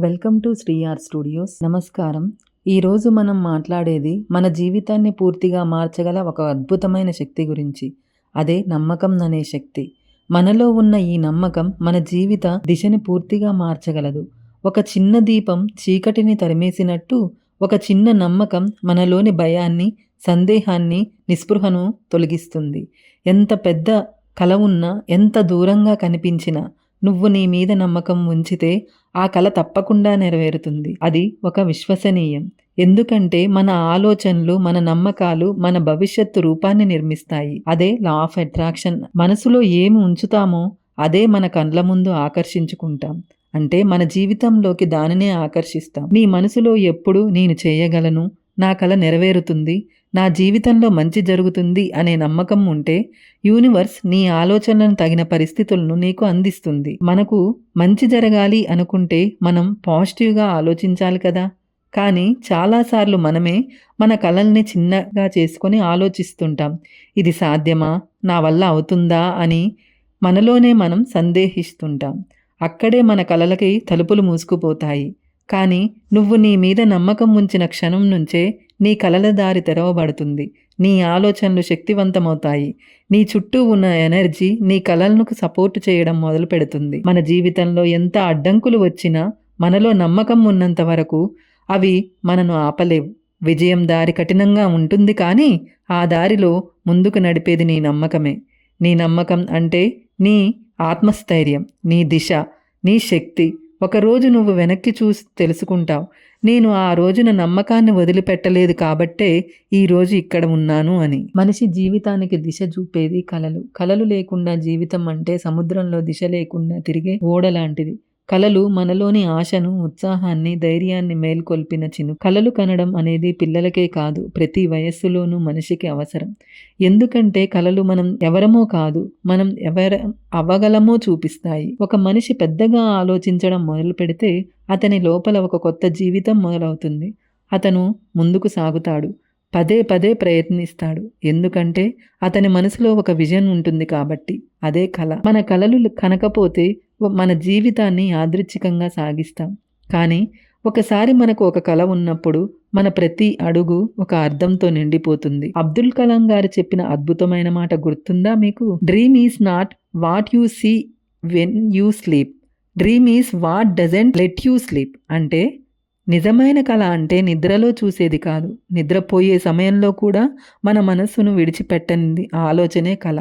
Welcome to శ్రీఆర్ studios. నమస్కారం. ఈరోజు మనం మాట్లాడేది మన జీవితాన్ని పూర్తిగా మార్చగల ఒక అద్భుతమైన శక్తి గురించి. అదే నమ్మకం అనే శక్తి. మనలో ఉన్న ఈ నమ్మకం మన జీవిత దిశని పూర్తిగా మార్చగలదు. ఒక చిన్న దీపం చీకటిని తరిమేసినట్టు ఒక చిన్న నమ్మకం మనలోని భయాన్ని సందేహాన్ని నిస్పృహను తొలగిస్తుంది. ఎంత పెద్ద కల ఉన్నా ఎంత దూరంగా కనిపించినా నువ్వు నీ మీద నమ్మకం ఉంచితే ఆ కళ తప్పకుండా నెరవేరుతుంది. అది ఒక విశ్వసనీయం. ఎందుకంటే మన ఆలోచనలు మన నమ్మకాలు మన భవిష్యత్తు రూపాన్ని నిర్మిస్తాయి. అదే లా ఆఫ్ అట్రాక్షన్ మనసులో ఏమి ఉంచుతామో అదే మన కండ్ల ముందు ఆకర్షించుకుంటాం. అంటే మన జీవితంలోకి దానినే ఆకర్షిస్తాం. నీ మనసులో ఎప్పుడు నేను చేయగలను నా కళ నెరవేరుతుంది నా జీవితంలో మంచి జరుగుతుంది అనే నమ్మకం ఉంటే యూనివర్స్ నీ ఆలోచనలను తగిన పరిస్థితులను నీకు అందిస్తుంది. మనకు మంచి జరగాలి అనుకుంటే మనం పాజిటివ్గా ఆలోచించాలి కదా. కానీ చాలాసార్లు మనమే మన కళల్ని చిన్నగా చేసుకొని ఆలోచిస్తుంటాం. ఇది సాధ్యమా? నా వల్ల అవుతుందా? అని మనలోనే మనం సందేహిస్తుంటాం. అక్కడే మన కలలకి తలుపులు మూసుకుపోతాయి. కానీ నువ్వు నీ మీద నమ్మకం ఉంచిన క్షణం నుంచే నీ కలల దారి తెరవబడుతుంది. నీ ఆలోచనలు శక్తివంతమవుతాయి. నీ చుట్టూ ఉన్న ఎనర్జీ నీ కలలను సపోర్ట్ చేయడం మొదలు పెడుతుంది మన జీవితంలో ఎంత అడ్డంకులు వచ్చినా మనలో నమ్మకం ఉన్నంత వరకు అవి మనను ఆపలేవు. విజయం దారి కఠినంగా ఉంటుంది కానీ ఆ దారిలో ముందుకు నడిపేది నీ నమ్మకమే. నీ నమ్మకం అంటే నీ ఆత్మస్థైర్యం నీ దిశ నీ శక్తి ఒకరోజు నువ్వు వెనక్కి చూసి తెలుసుకుంటావు. నేను ఆ రోజున నమ్మకాన్ని వదిలిపెట్టలేదు కాబట్టే ఈరోజు ఇక్కడ ఉన్నాను అని. మనిషి జీవితానికి దిశ చూపేది కలలు. కలలు లేకుండా జీవితం అంటే సముద్రంలో దిశ లేకుండా తిరిగే ఓడ లాంటిది. కలలు మనలోని ఆశను ఉత్సాహాన్ని ధైర్యాన్ని మేల్కొల్పిన చిను. కలలు కనడం అనేది పిల్లలకే కాదు ప్రతి వయస్సులోనూ మనిషికి అవసరం. ఎందుకంటే కలలు మనం ఎవరమో కాదు మనం ఎవర అవగలమో చూపిస్తాయి. ఒక మనిషి పెద్దగా ఆలోచించడం మొదలు పెడితే అతని లోపల ఒక కొత్త జీవితం మొదలవుతుంది. అతను ముందుకు సాగుతాడు. పదే పదే ప్రయత్నిస్తాడు. ఎందుకంటే అతని మనసులో ఒక విజన్ ఉంటుంది కాబట్టి అదే కళ మన కళలు కనకపోతే మన జీవితాన్ని యాదృచ్ఛికంగా సాగిస్తాం. కానీ ఒకసారి మనకు ఒక కళ ఉన్నప్పుడు మన ప్రతి అడుగు ఒక అర్థంతో నిండిపోతుంది. అబ్దుల్ కలాం గారు చెప్పిన అద్భుతమైన మాట గుర్తుందా మీకు? Dream is not what you see when you sleep dream is what doesn't let you sleep అంటే నిజమైన కళ అంటే నిద్రలో చూసేది కాదు. నిద్రపోయే సమయంలో కూడా మన మనస్సును విడిచిపెట్టనిది ఆలోచనే కళ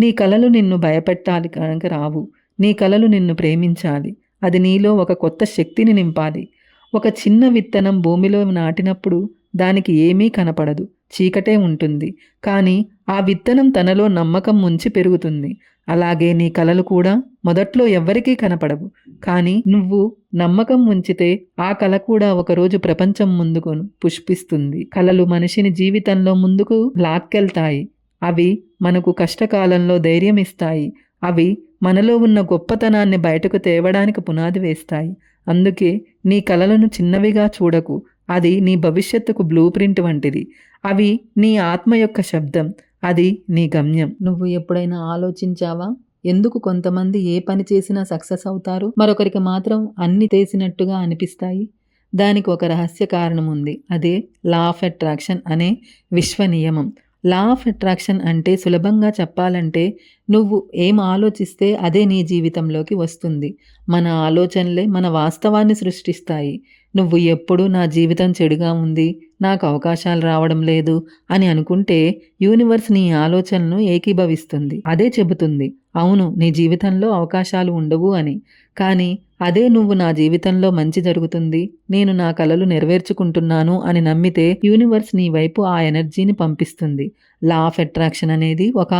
నీ కళలు నిన్ను భయపెట్టాలి కనుక రావు. నీ కలలు నిన్ను ప్రేమించాలి. అది నీలో ఒక కొత్త శక్తిని నింపాలి. ఒక చిన్న విత్తనం భూమిలో నాటినప్పుడు దానికి ఏమీ కనపడదు. చీకటే ఉంటుంది. కానీ ఆ విత్తనం తనలో నమ్మకం ఉంచి పెరుగుతుంది. అలాగే నీ కలలు కూడా మొదట్లో ఎవ్వరికీ కనపడవు. కానీ నువ్వు నమ్మకం ఉంచితే ఆ కళ కూడా ఒకరోజు ప్రపంచం ముందుకు పుష్పిస్తుంది. కళలు మనిషిని జీవితంలో ముందుకు లాక్కెళ్తాయి. అవి మనకు కష్టకాలంలో ధైర్యం ఇస్తాయి. అవి మనలో ఉన్న గొప్పతనాన్ని బయటకు తేవడానికి పునాది వేస్తాయి. అందుకే నీ కలలను చిన్నవిగా చూడకు. అది నీ భవిష్యత్తుకు బ్లూ ప్రింట్ వంటిది. అవి నీ ఆత్మ యొక్క శబ్దం. అది నీ గమ్యం. నువ్వు ఎప్పుడైనా ఆలోచించావా? ఎందుకు కొంతమంది ఏ పని చేసినా సక్సెస్ అవుతారు? మరొకరికి మాత్రం అన్ని చేసినట్టుగా అనిపిస్తాయి. దానికి ఒక రహస్య కారణం ఉంది. అదే లా ఆఫ్ అట్రాక్షన్ అనే విశ్వ నియమం లా ఆఫ్ అట్రాక్షన్ అంటే సులభంగా చెప్పాలంటే నువ్వు ఏం ఆలోచిస్తే అదే నీ జీవితంలోకి వస్తుంది. మన ఆలోచనలే మన వాస్తవాన్ని సృష్టిస్తాయి. నువ్వు ఎప్పుడు నా జీవితం చెడుగా ఉంది. నాకు అవకాశాలు రావడం లేదు అని అనుకుంటే యూనివర్స్ నీ ఆలోచనను ఏకీభవిస్తుంది. అదే చెబుతుంది అవును నీ జీవితంలో అవకాశాలు ఉండవు అని. కానీ అదే నువ్వు నా జీవితంలో మంచి జరుగుతుంది నేను నా కలలు నెరవేర్చుకుంటున్నాను అని నమ్మితే యూనివర్స్ నీ వైపు ఆ ఎనర్జీని పంపిస్తుంది. లా ఆఫ్ అట్రాక్షన్ అనేది ఒక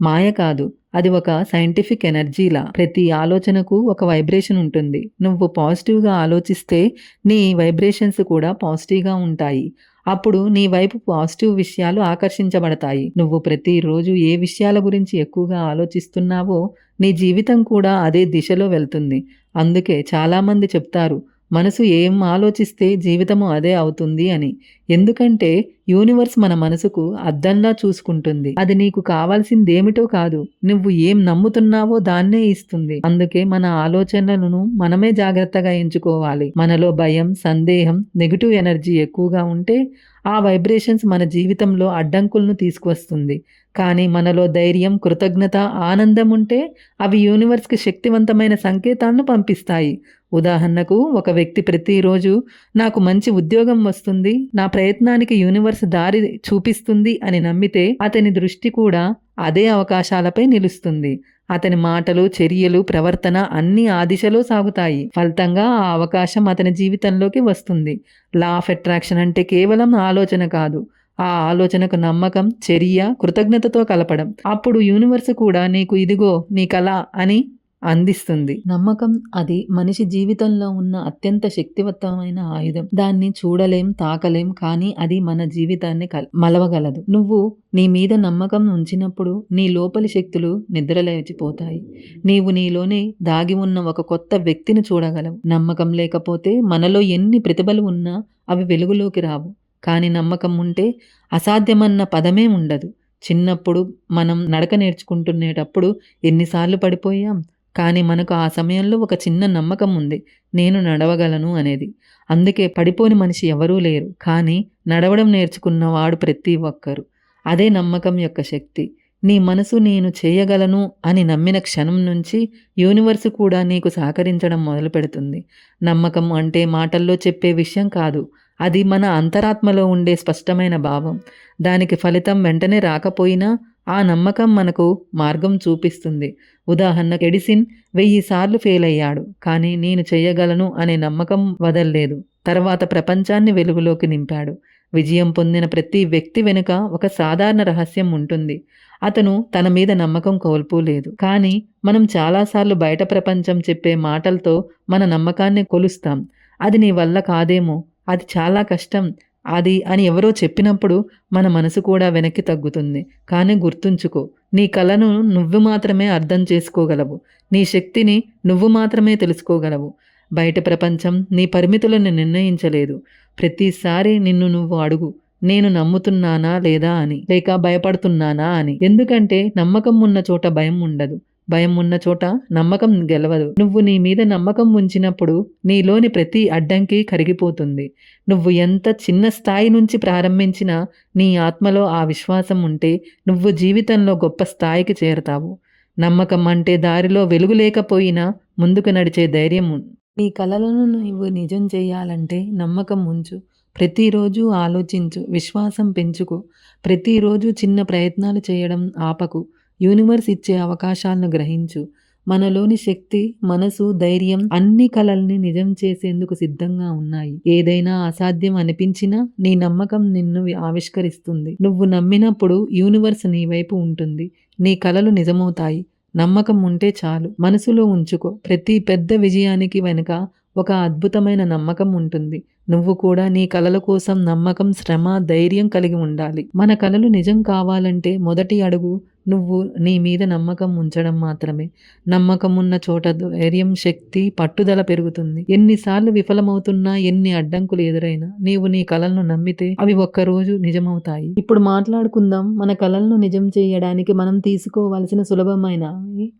మాయ కాదు. అది ఒక సైంటిఫిక్ ఎనర్జీలా ప్రతి ఆలోచనకు ఒక వైబ్రేషన్ ఉంటుంది. నువ్వు పాజిటివ్గా ఆలోచిస్తే నీ వైబ్రేషన్స్ కూడా పాజిటివ్గా ఉంటాయి. అప్పుడు నీ వైపు పాజిటివ్ విషయాలు ఆకర్షించబడతాయి. నువ్వు ప్రతిరోజు ఏ విషయాల గురించి ఎక్కువగా ఆలోచిస్తున్నావో నీ జీవితం కూడా అదే దిశలో వెళ్తుంది. అందుకే చాలామంది చెప్తారు మనసు ఏం ఆలోచిస్తే జీవితము అదే అవుతుంది అని. ఎందుకంటే యూనివర్స్ మన మనసుకు అద్దంలా చూసుకుంటుంది. అది నీకు కావాల్సిందేమిటో కాదు. నువ్వు ఏం నమ్ముతున్నావో దాన్నే ఇస్తుంది. అందుకే మన ఆలోచనలను మనమే జాగ్రత్తగా ఎంచుకోవాలి. మనలో భయం సందేహం నెగిటివ్ ఎనర్జీ ఎక్కువగా ఉంటే ఆ వైబ్రేషన్స్ మన జీవితంలో అడ్డంకులను తీసుకువస్తుంది. కానీ మనలో ధైర్యం కృతజ్ఞత ఆనందం ఉంటే అవి యూనివర్స్కి శక్తివంతమైన సంకేతాలను పంపిస్తాయి. ఉదాహరణకు ఒక వ్యక్తి ప్రతిరోజు నాకు మంచి ఉద్యోగం వస్తుంది నా ప్రయత్నానికి యూనివర్స్ దారి చూపిస్తుంది అని నమ్మితే అతని దృష్టి కూడా అదే అవకాశాలపై నిలుస్తుంది. అతని మాటలు చర్యలు ప్రవర్తన అన్నీ ఆ దిశలో సాగుతాయి. ఫలితంగా ఆ అవకాశం అతని జీవితంలోకి వస్తుంది. లా ఆఫ్ అట్రాక్షన్ అంటే కేవలం ఆలోచన కాదు. ఆ ఆలోచనకు నమ్మకం చర్య కృతజ్ఞతతో కలపడం. అప్పుడు యూనివర్స్ కూడా నీకు ఇదిగో నీ కళ అని అందిస్తుంది. నమ్మకం అది మనిషి జీవితంలో ఉన్న అత్యంత శక్తివంతమైన ఆయుధం. దాన్ని చూడలేం తాకలేం కానీ అది మన జీవితాన్ని మలవగలదు. నువ్వు నీ మీద నమ్మకం ఉంచినప్పుడు నీ లోపలి శక్తులు నిద్రలేచిపోతాయి. నీవు నీలోనే దాగి ఉన్న ఒక కొత్త వ్యక్తిని చూడగలవు. నమ్మకం లేకపోతే మనలో ఎన్ని ప్రతిభలు ఉన్నా అవి వెలుగులోకి రావు. కానీ నమ్మకం ఉంటే అసాధ్యమన్న పదమే ఉండదు. చిన్నప్పుడు మనం నడక నేర్చుకుంటునేటప్పుడు ఎన్నిసార్లు పడిపోయాం? కానీ మనకు ఆ సమయంలో ఒక చిన్న నమ్మకం ఉంది. నేను నడవగలను అనేది. అందుకే పడిపోని మనిషి ఎవరూ లేరు. కానీ నడవడం నేర్చుకున్నవాడు ప్రతి ఒక్కరు. అదే నమ్మకం యొక్క శక్తి. నీ మనసు నేను చేయగలను అని నమ్మిన క్షణం నుంచి యూనివర్స్ కూడా నీకు సహకరించడం మొదలు పెడుతుంది నమ్మకం అంటే మాటల్లో చెప్పే విషయం కాదు. అది మన అంతరాత్మలో ఉండే స్పష్టమైన భావం. దానికి ఫలితం వెంటనే రాకపోయినా ఆ నమ్మకం మనకు మార్గం చూపిస్తుంది. ఉదాహరణకు ఎడిసిన్ వెయ్యి సార్లు ఫెయిల్ అయ్యాడు కానీ నేను చేయగలను అనే నమ్మకం వదల్లేదు. తర్వాత ప్రపంచాన్ని వెలుగులోకి నింపాడు. విజయం పొందిన ప్రతి వ్యక్తి వెనుక ఒక సాధారణ రహస్యం ఉంటుంది. అతను తన మీద నమ్మకం కోల్పోలేదు. కానీ మనం చాలాసార్లు బయట ప్రపంచం చెప్పే మాటలతో మన నమ్మకాన్ని కొలుస్తాం. అది నీ వల్ల కాదేమో అది చాలా కష్టం. అది అని ఎవరో చెప్పినప్పుడు మన మనసు కూడా వెనక్కి తగ్గుతుంది. కానీ గుర్తుంచుకో నీ కళను నువ్వు మాత్రమే అర్థం చేసుకోగలవు. నీ శక్తిని నువ్వు మాత్రమే తెలుసుకోగలవు. బయట ప్రపంచం నీ పరిమితులను నిర్ణయించలేదు. ప్రతిసారి నిన్ను నువ్వు అడుగు నేను నమ్ముతున్నానా లేదా అని. లేక భయపడుతున్నానా అని. ఎందుకంటే నమ్మకం ఉన్న చోట భయం ఉండదు. భయం ఉన్న చోట నమ్మకం గెలవదు. నువ్వు నీ మీద నమ్మకం ఉంచినప్పుడు నీలోని ప్రతి అడ్డంకి కరిగిపోతుంది. నువ్వు ఎంత చిన్న స్థాయి నుంచి ప్రారంభించినా నీ ఆత్మలో ఆ విశ్వాసం ఉంటే నువ్వు జీవితంలో గొప్ప స్థాయికి చేరతావు. నమ్మకం అంటే దారిలో వెలుగు లేకపోయినా ముందుకు నడిచే ధైర్యం నీ కలలను నువ్వు నిజం చేయాలంటే నమ్మకం ఉంచు. ప్రతిరోజు ఆలోచించు. విశ్వాసం పెంచుకో. ప్రతిరోజు చిన్న ప్రయత్నాలు చేయడం ఆపకు. యూనివర్స్ ఇచ్చే అవకాశాలను గ్రహించు. మనలోని శక్తి మనసు ధైర్యం అన్ని కలల్ని నిజం చేసేందుకు సిద్ధంగా ఉన్నాయి. ఏదైనా అసాధ్యం అనిపించినా నీ నమ్మకం నిన్ను ఆవిష్కరిస్తుంది. నువ్వు నమ్మినప్పుడు యూనివర్స్ నీ వైపు ఉంటుంది. నీ కలలు నిజమవుతాయి. నమ్మకం ఉంటే చాలు. మనసులో ఉంచుకో. ప్రతి పెద్ద విజయానికి వెనుక ఒక అద్భుతమైన నమ్మకం ఉంటుంది. నువ్వు కూడా నీ కలల కోసం నమ్మకం శ్రమ ధైర్యం కలిగి ఉండాలి. మన కలలు నిజం కావాలంటే మొదటి అడుగు నువ్వు నీ మీద నమ్మకం ఉంచడం మాత్రమే. నమ్మకం ఉన్న చోట ధైర్యం శక్తి పట్టుదల పెరుగుతుంది. ఎన్నిసార్లు విఫలమవుతున్నా ఎన్ని అడ్డంకులు ఎదురైనా నీవు నీ కళలను నమ్మితే అవి ఒక్కరోజు నిజమవుతాయి. ఇప్పుడు మాట్లాడుకుందాం. మన కళలను నిజం చేయడానికి మనం తీసుకోవాల్సిన సులభమైన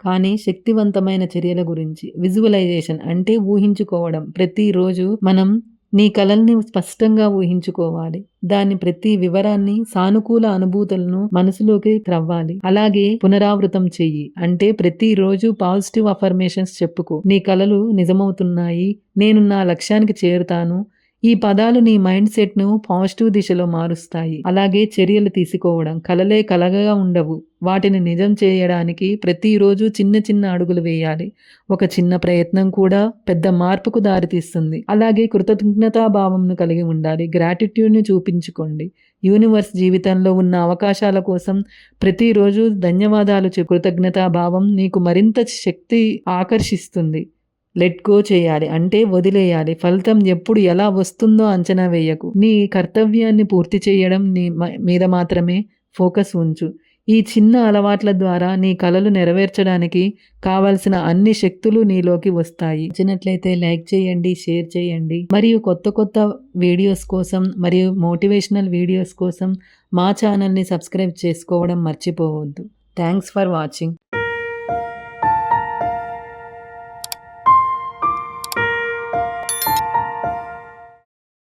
కానీ శక్తివంతమైన చర్యల గురించి. విజువలైజేషన్ అంటే ఊహించుకోవడం. ప్రతిరోజు మనం నీ కలల్ని స్పష్టంగా ఊహించుకోవాలి. దాని ప్రతి వివరాన్ని సానుకూల అనుభూతులను మనసులోకి త్రవ్వాలి. అలాగే పునరావృతం చెయ్యి. అంటే ప్రతిరోజు పాజిటివ్ అఫర్మేషన్స్ చెప్పుకో. నీ కలలు నిజమవుతున్నాయి. నేను నా లక్ష్యానికి చేరుతాను. ఈ పదాలు నీ మైండ్ సెట్ను పాజిటివ్ దిశలో మారుస్తాయి. అలాగే చర్యలు తీసుకోవడం కలలే కలగగా ఉండవు. వాటిని నిజం చేయడానికి ప్రతిరోజు చిన్న చిన్న అడుగులు వేయాలి. ఒక చిన్న ప్రయత్నం కూడా పెద్ద మార్పుకు దారితీస్తుంది. అలాగే కృతజ్ఞతాభావంను కలిగి ఉండాలి. గ్రాటిట్యూడ్ని చూపించుకోండి. యూనివర్స్ జీవితంలో ఉన్న అవకాశాల కోసం ప్రతిరోజు ధన్యవాదాలు కృతజ్ఞతాభావం నీకు మరింత శక్తి ఆకర్షిస్తుంది. లెట్ గో చేయాలి. అంటే వదిలేయాలి. ఫలితం ఎప్పుడు ఎలా వస్తుందో అంచనా వేయకు. నీ కర్తవ్యాన్ని పూర్తి చేయడం నీ మీద మాత్రమే ఫోకస్ ఉంచు. ఈ చిన్న అలవాట్ల ద్వారా నీ కలలు నెరవేర్చడానికి కావలసిన అన్ని శక్తులు నీలోకి వస్తాయి. నచ్చినట్లయితే లైక్ చేయండి షేర్ చేయండి. మరియు కొత్త కొత్త వీడియోస్ కోసం మరియు మోటివేషనల్ వీడియోస్ కోసం మా ఛానల్ని సబ్స్క్రైబ్ చేసుకోవడం మర్చిపోవద్దు. Thanks for watching.